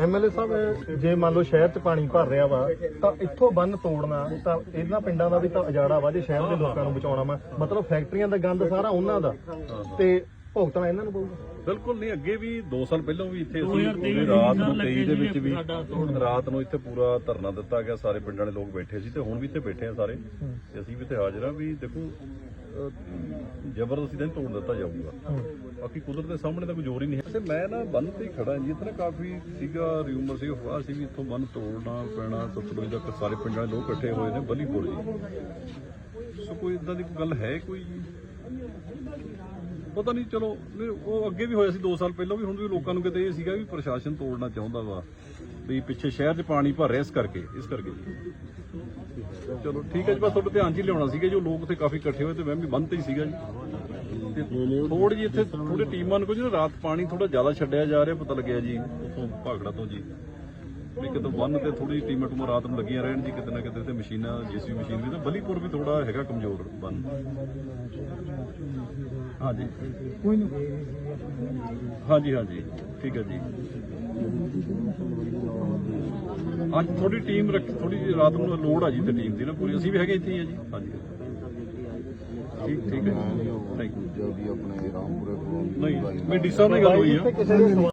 MLA ਸਾਹਿਬ, ਜੇ ਮੰਨ ਲਓ ਸ਼ਹਿਰ 'ਚ ਪਾਣੀ ਭਰ ਰਿਹਾ ਵਾ, ਤਾਂ ਇੱਥੋਂ ਬੰਨ ਤੋੜਨਾ, ਤਾਂ ਇਹਨਾਂ ਪਿੰਡਾਂ ਦਾ ਵੀ ਤਾਂ ਉਜਾੜਾ ਵਾ, ਜੇ ਸ਼ਹਿਰ ਦੇ ਲੋਕਾਂ ਨੂੰ ਬਚਾਉਣਾ ਵਾ। ਮਤਲਬ ਫੈਕਟਰੀਆਂ ਦਾ ਗੰਦ ਸਾਰਾ ਉਹਨਾਂ ਦਾ। ਤੇ ਭੁਗਤਣਾ ਇਹਨਾਂ ਨੂੰ ਪਊਗਾ। ਬਿਲਕੁਲ ਨਹੀਂ ਅੱਗੇ ਵੀ 2 ਸਾਲ ਪਹਿਲਾਂ ਵੀ ਇੱਥੇ ਅਸੀਂ ਰਾਤ ਨੂੰ 23 ਦੇ ਵਿੱਚ ਵੀ ਰਾਤ ਨੂੰ ਇੱਥੇ ਪੂਰਾ ਧਰਨਾ ਦਿੱਤਾ ਗਿਆ ਸਾਰੇ ਪਿੰਡਾਂ ਦੇ ਲੋਕ ਬੈਠੇ ਸੀ ਤੇ ਹੁਣ ਵੀ ਇੱਥੇ ਬੈਠੇ ਆ ਸਾਰੇ। ਤੇ ਅਸੀਂ ਵੀ ਇੱਥੇ ਹਾਜ਼ਰ ਆ ਵੀ ਦੇਖੋ ਜ਼ਬਰਦਸਤੀ ਤਾਂ ਨਹੀਂ ਤੋੜ ਦਿੱਤਾ ਜਾਊਗਾ। ਬਾਕੀ ਕੁਦਰਤ ਦੇ ਸਾਹਮਣੇ ਤਾਂ ਕੋਈ ਜ਼ੋਰ ਹੀ ਨਹੀਂ ਹੈ। ਤੇ ਮੈਂ ਨਾ ਬੰਨ ਤੇ ਖੜਾ ਜੀ ਇੱਥੇ ਨਾ ਕਾਫੀ ਸੀਗਾ ਰਿਊਮਰ ਸੀ ਅਫਵਾਹ ਸੀ ਵੀ ਇੱਥੋਂ ਬੰਨ ਤੋੜਨਾ ਪੈਣਾ ਸਤਲੁਜ ਤੱਕ ਸਾਰੇ ਪਿੰਡਾਂ ਦੇ ਲੋਕ ਇਕੱਠੇ ਹੋਏ ਨੇ ਬਲੀਪੁਰ ਜੀ। ਸੋ ਕੋਈ ਇਦਾਂ ਦੀ ਕੋਈ ਗੱਲ ਹੈ ਕੋਈ ਜੀ? ਪਤਾ ਨਹੀਂ ਚਲੋ ਨਹੀਂ, ਉਹ ਅੱਗੇ ਵੀ ਹੋਇਆ ਸੀ 2 ਸਾਲ ਪਹਿਲਾਂ ਵੀ ਹੁਣ ਵੀ ਲੋਕਾਂ ਨੂੰ ਕਿਤੇ ਇਹ ਸੀਗਾ ਵੀ ਪ੍ਰਸ਼ਾਸਨ ਤੋੜਨਾ ਚਾਹੁੰਦਾ ਵਾ ਵੀ ਪਿੱਛੇ ਸ਼ਹਿਰ 'ਚ ਪਾਣੀ ਭਰ ਰਿਹਾ ਇਸ ਕਰਕੇ ਇਸ ਕਰਕੇ। ਚਲੋ ਠੀਕ ਹੈ ਜੀ ਬਸ ਤੁਹਾਡੇ ਧਿਆਨ 'ਚ ਹੀ ਲਿਆਉਣਾ ਸੀਗਾ ਜੋ ਲੋਕ ਉੱਥੇ ਕਾਫੀ ਇਕੱਠੇ ਹੋਏ ਤੇ ਮੈਂ ਵੀ ਬੰਦ ਤੇ ਹੀ ਸੀਗਾ ਜੀ। ਥੋੜੀ ਜੀ ਇੱਥੇ ਥੋੜੇ ਟੀਮਾਂ ਨੂੰ ਕੁਝ ਨਾ ਰਾਤ ਪਾਣੀ ਥੋੜਾ ਜ਼ਿਆਦਾ ਛੱਡਿਆ ਜਾ ਰਿਹਾ ਪਤਾ ਲੱਗਿਆ ਜੀ ਭਾਗੜਾ ਤੋਂ ਜੀ। ਵੀ ਕਿਤੇ ਬੰਨ ਤੇ ਥੋੜੀ ਟੀਮਾਂ ਟੂਮਾਂ ਰਾਤ ਨੂੰ ਲੱਗੀਆਂ ਰਹਿਣ ਜੀ ਕਿਤੇ ਨਾ ਕਿਤੇ ਤੇ ਮਸ਼ੀਨਾਂ ਜੀਸੀ ਮਸ਼ੀਨ ਵੀ ਤਾਂ ਬਲੀਪੁਰ ਵੀ ਥੋੜਾ ਹੈਗਾ ਕਮਜ਼ੋਰ ਬੰਨ ਹਾਂਜੀ। ਕੋਈ ਨਹੀਂ ਹਾਂਜੀ ਹਾਂਜੀ। ਠੀਕ ਹੈ ਜੀ। ਅੱਜ ਥੋੜੀ ਟੀਮ ਰੱਖ ਥੋੜੀ ਜਿਹੀ ਰਾਤ ਨੂੰ ਲੋੜ ਆ ਜੀ ਤੇ ਟੀਮ ਦੀ ਨਾ ਪੂਰੀ। ਅਸੀਂ ਵੀ ਹੈਗੇ ਇੱਥੇ ਹੀ ਆ ਜੀ। ਹਾਂਜੀ। ਠੀਕ ਠੀਕ ਹੈ ਥੈਂਕ ਯੂ ਜੋ ਵੀ ਆਪਣੇ ਰਾਮਪੁਰੇ ਕੋਲੋਂ ਨਹੀਂ ਮੈਂ ਡੀ ਸਾਹਿਬ ਨਾਲ ਗੱਲ ਹੋਈ ਆ। ਕਿਸੇ ਦੇ